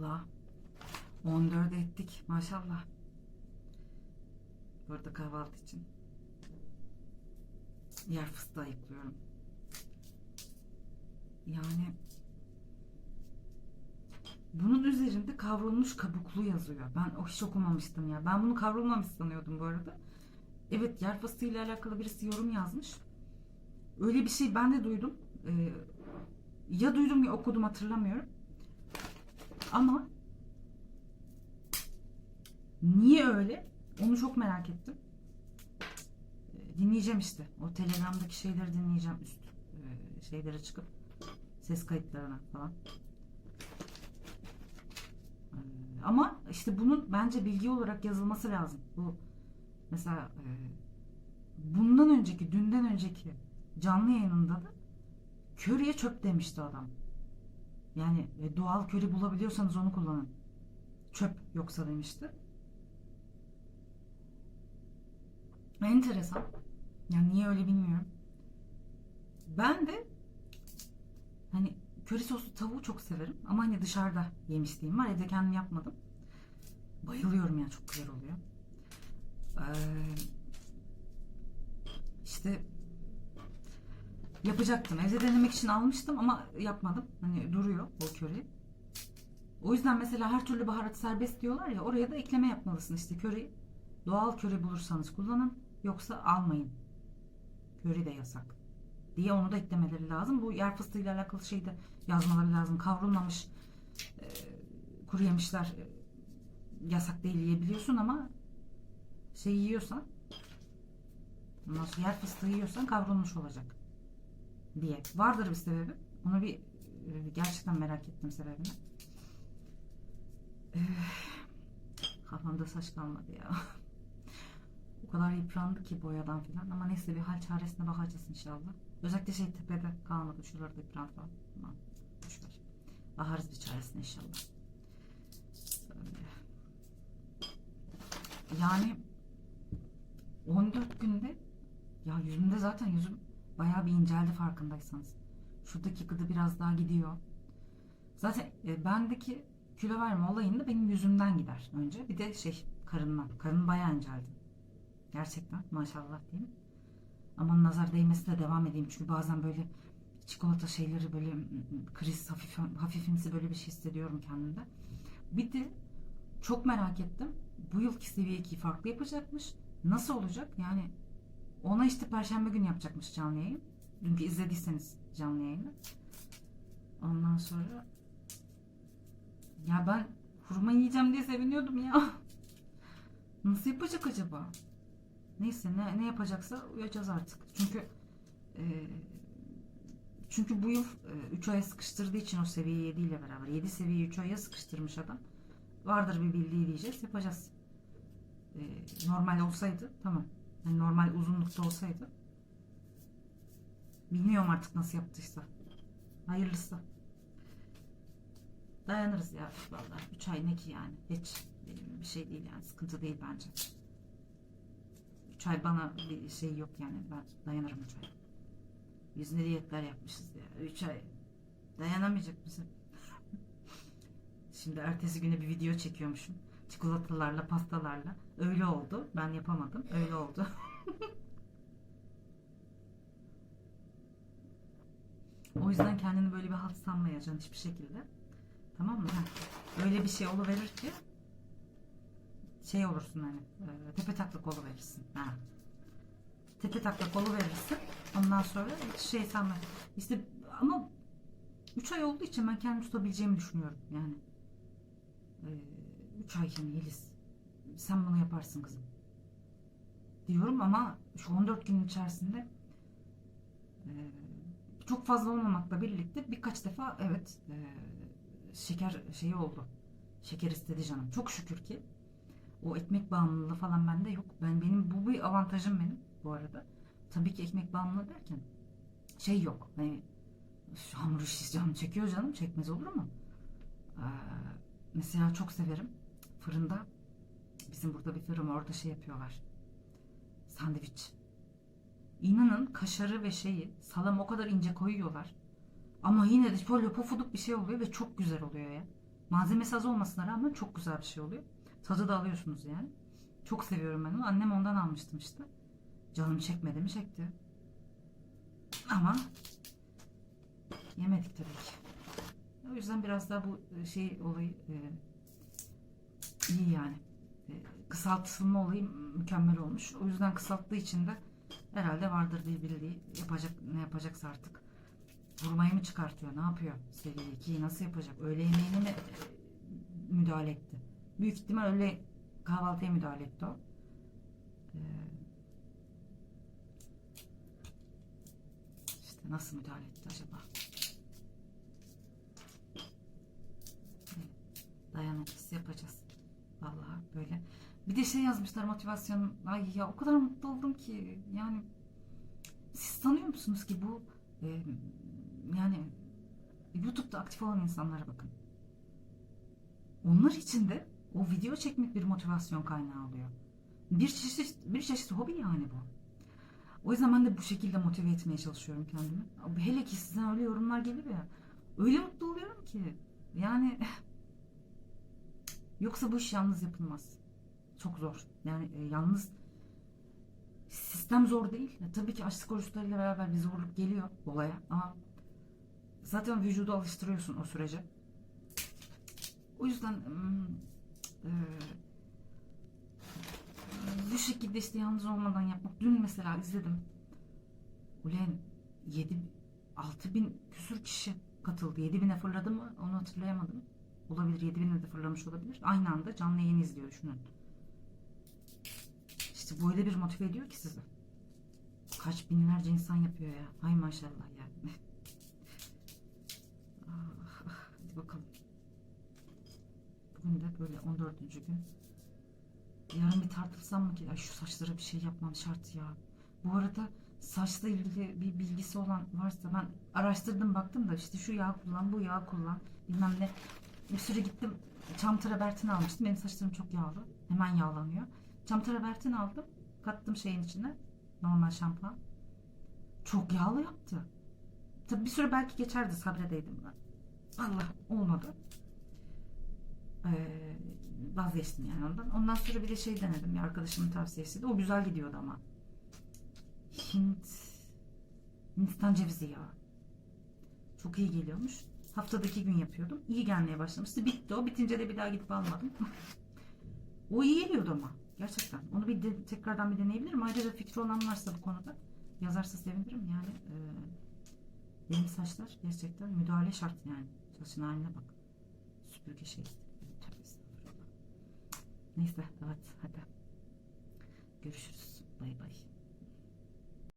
Allah. 14 ettik maşallah. Burada kahvaltı için. Yer fıstığı ayıklıyorum. Yani bunun üzerinde kavrulmuş kabuklu yazıyor. Ben o hiç okumamıştım ya. Ben bunu kavrulmamış sanıyordum bu arada. Evet yer fıstığı ile alakalı birisi yorum yazmış. Öyle bir şey ben de duydum. Ee, ya duydum ya okudum hatırlamıyorum. Ama niye öyle? Onu çok merak ettim. Ee, Dinleyeceğim işte. O telegramdaki şeyleri dinleyeceğim üst e, şeylere çıkıp ses kayıtlarına falan. Ee, Ama işte bunun bence bilgi olarak yazılması lazım. Bu mesela e, bundan önceki, dünden önceki canlı yayınında da köriye çöp demişti adam. Yani e, doğal köri bulabiliyorsanız onu kullanın. Çöp yoksa demişti. Enteresan. Yani niye öyle bilmiyorum. Ben de hani köri soslu tavuğu çok severim. Ama hani dışarıda yemişliğim var. Evde kendim yapmadım. Bayılıyorum yani çok güzel oluyor. Ee, işte yapacaktım. Evde denemek için almıştım ama yapmadım. Hani duruyor o köri. O yüzden mesela her türlü baharat serbest diyorlar ya oraya da ekleme yapmalısın işte köri. Doğal köri bulursanız kullanın yoksa almayın. Köri de yasak diye onu da eklemeleri lazım. Bu yer fıstığıyla alakalı şeyi de yazmaları lazım. Kavrulmamış e, kuru yemişler e, yasak değil yiyebiliyorsun ama şey yiyorsan ondan sonra yer fıstığı yiyorsan kavrulmuş olacak diye. Vardır bir sebebi. Onu bir e, gerçekten merak ettim sebebini. Kafamda saç kalmadı ya. o kadar yıprandı ki boyadan filan ama neyse bir hal çaresine bakacağız inşallah. Özellikle şey tepede kalmadı. Şuralarda yıprandı falan. Aman, boş ver. Bakarız bir çaresine inşallah. Yani 14 günde ya yüzümde zaten yüzüm bayağı bir inceldi farkındaysanız. Şuradaki gıdı biraz daha gidiyor. Zaten e, bendeki kilo verme olayında benim yüzümden gider önce. Bir de şey karından. Karın bayağı inceldi. Gerçekten maşallah diyeyim. Ama nazar değmesine devam edeyim. Çünkü bazen böyle çikolata şeyleri böyle kriz hafif, hafifimsi böyle bir şey hissediyorum kendimde. Bir de çok merak ettim. Bu yılki seviye 2'yi farklı yapacakmış. Nasıl olacak? Yani ona işte perşembe günü yapacakmış canlı yayın. Dünkü izlediyseniz canlı yayını. Ondan sonra ya ben hurma yiyeceğim diye seviniyordum ya. Nasıl yapacak acaba? Neyse ne, ne yapacaksa uyacağız artık. Çünkü e, çünkü bu yıl 3 aya sıkıştırdığı için o seviye 7 ile beraber 7 seviyeyi 3 aya sıkıştırmış adam. Vardır bir bildiği diyeceğiz. Yapacağız. E, normal olsaydı tamam. Yani normal uzunlukta olsaydı bilmiyorum artık nasıl yaptıysa. Hayırlısı. Dayanırız ya vallahi. 3 ay ne ki yani. Hiç bir şey değil yani. Sıkıntı değil bence. 3 ay bana bir şey yok yani. Ben dayanırım 3 ay. Biz ne diyetler yapmışız ya. 3 ay dayanamayacak mısın? Şimdi ertesi güne bir video çekiyormuşum. Çikolatalarla, pastalarla. Öyle oldu. Ben yapamadım. Öyle oldu. o yüzden kendini böyle bir halt sanmayacaksın hiçbir şekilde. Tamam mı? Heh. Öyle bir şey oluverir ki şey olursun hani e, tepe taklak oluverirsin. Ha. Tepe taklak oluverirsin. Ondan sonra hiç şey sanma. İşte ama 3 ay olduğu için ben kendimi tutabileceğimi düşünüyorum yani. 3 ay yani Yeliz. Sen bunu yaparsın kızım. Diyorum ama şu 14 gün içerisinde e, çok fazla olmamakla birlikte birkaç defa evet e, şeker şeyi oldu. Şeker istedi canım. Çok şükür ki o ekmek bağımlılığı falan bende yok. Ben benim bu bir avantajım benim bu arada. Tabii ki ekmek bağımlılığı derken şey yok. Hani şu hamur işi canım çekiyor canım. Çekmez olur mu? Ee, mesela çok severim. Fırında bizim burada bir var, orada şey yapıyorlar. Sandviç. İnanın kaşarı ve şeyi salam o kadar ince koyuyorlar. Ama yine de böyle pofuduk bir şey oluyor ve çok güzel oluyor ya. Malzemesi az olmasına rağmen çok güzel bir şey oluyor. Tadı da alıyorsunuz yani. Çok seviyorum ben onu. Annem ondan almıştım işte. Canım çekmedi mi çekti. Ama yemedik tabii ki. O yüzden biraz daha bu e, şey olayı e, iyi yani. Kısaltılma olayı mükemmel olmuş. O yüzden kısalttığı için de herhalde vardır bir bildiği yapacak ne yapacaksa artık. Vurmayı mı çıkartıyor? Ne yapıyor? Seviye 2'yi nasıl yapacak? Öğle yemeğine mi e, müdahale etti? Büyük ihtimal öğle kahvaltıya müdahale etti o. Ee, nasıl müdahale etti acaba? Dayanıksız yapacağız. Vallahi böyle. Bir de şey yazmışlar motivasyon. Ay ya o kadar mutlu oldum ki. Yani siz tanıyor musunuz ki bu e, yani YouTube'da aktif olan insanlara bakın. Onlar için de o video çekmek bir motivasyon kaynağı oluyor. Bir çeşit bir çeşit hobi yani bu. O yüzden ben de bu şekilde motive etmeye çalışıyorum kendimi. Hele ki sizden öyle yorumlar geliyor ya. Öyle mutlu oluyorum ki. Yani yoksa bu iş yalnız yapılmaz. Çok zor. Yani e, yalnız sistem zor değil. E, tabii ki açlık oruçlarıyla beraber bir zorluk geliyor olaya ama zaten vücudu alıştırıyorsun o sürece. O yüzden e, bu şekilde işte yalnız olmadan yapmak. Dün mesela izledim. Ulan 7 6 bin küsür kişi katıldı. 7 bine fırladı mı onu hatırlayamadım. Olabilir 7 bine de fırlamış olabilir. Aynı anda canlı yayın izliyor düşünün. İşte bu öyle bir motive ediyor ki sizi. Kaç binlerce insan yapıyor ya. Ay maşallah ya. Ah, ah, Hadi bakalım. Bugün de böyle 14. gün. Yarın bir tartılsam mı ki? Ay şu saçlara bir şey yapmam şart ya. Bu arada saçla ilgili bir bilgisi olan varsa ben araştırdım baktım da işte şu yağ kullan, bu yağ kullan bilmem ne. Bir süre gittim çam travertini almıştım. Benim saçlarım çok yağlı. Hemen yağlanıyor. Çam travertini aldım. Kattım şeyin içine. Normal şampuan. Çok yağlı yaptı. Tabi bir süre belki geçerdi sabredeydim ben. Allah olmadı. Ee, vazgeçtim yani ondan. Ondan sonra bir de şey denedim. Bir arkadaşımın tavsiyesiydi. O güzel gidiyordu ama. Hint Hindistan cevizi yağı. Çok iyi geliyormuş. Haftada iki gün yapıyordum. İyi gelmeye başlamıştı. Bitti o. Bitince de bir daha gidip almadım. o iyi geliyordu ama. Gerçekten. Onu bir de, tekrardan bir deneyebilirim. Ayrıca fikri olan varsa bu konuda yazarsa sevinirim. Yani e, benim saçlar gerçekten müdahale şart yani. Saçın haline bak. Süpürge şey. Neyse evet hadi. Görüşürüz. Bay bay.